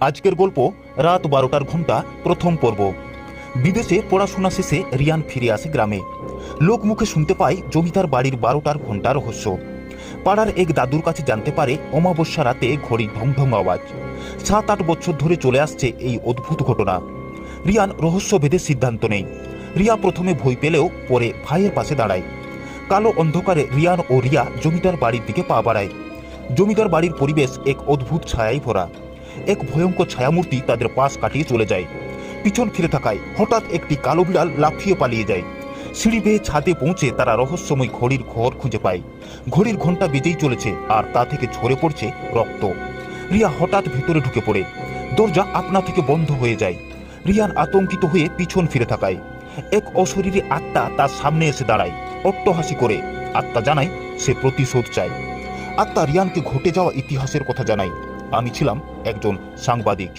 আজকের গল্প রাত বারোটার ঘণ্টা প্রথম পর্ব। বিদেশে পড়াশোনা শেষে রিয়ান ফিরে আসে গ্রামে। লোক মুখে শুনতে পায় জমিদার বাড়ির বারোটার ঘণ্টা রহস্য। পাড়ার এক দাদুর কাছে জানতে পারে অমাবস্যা রাতে ঘড়ির ঢং আওয়াজ। সাত আট বছর ধরে চলে আসছে এই অদ্ভুত ঘটনা। রিয়ান রহস্য ভেদে সিদ্ধান্ত নেই রিয়া প্রথমে ভয় পেলেও পরে ভাইয়ের পাশে দাঁড়ায়। কালো অন্ধকারে রিয়ান ও রিয়া জমিদার বাড়ির দিকে পা বাড়ায়। জমিদার বাড়ির পরিবেশ এক অদ্ভুত ছায়ায় ভরা। এক ভয়ঙ্কর ছায়ামূর্তি তাদের পাশ কাটিয়ে চলে যায়। পিছন ফিরে থাকায় হঠাৎ একটি কালো বিড়াল লাফিয়ে পালিয়ে যায়। সিঁড়ি বেয়ে ছাদে পৌঁছে তারা রহস্যময় ঘড়ির ঘর খুঁজে পায়। ঘড়ির ঘণ্টা বেজেই চলেছে আর তা থেকে ঝরে পড়ছে রক্ত। রিয়া হঠাৎ ভেতরে ঢুকে পড়ে। দরজা আপনা থেকে বন্ধ হয়ে যায়। রিয়ান আতঙ্কিত হয়ে পিছন ফিরে থাকায়। এক অশরীরী আত্মা তার সামনে এসে দাঁড়ায়, অট্টহাসি করে। আত্মা জানায়, সে প্রতিশোধ চায়। আত্মা রিয়ানকে ঘটে যাওয়া ইতিহাসের কথা জানায়। আমি ছিলাম একজন সাংবাদিক।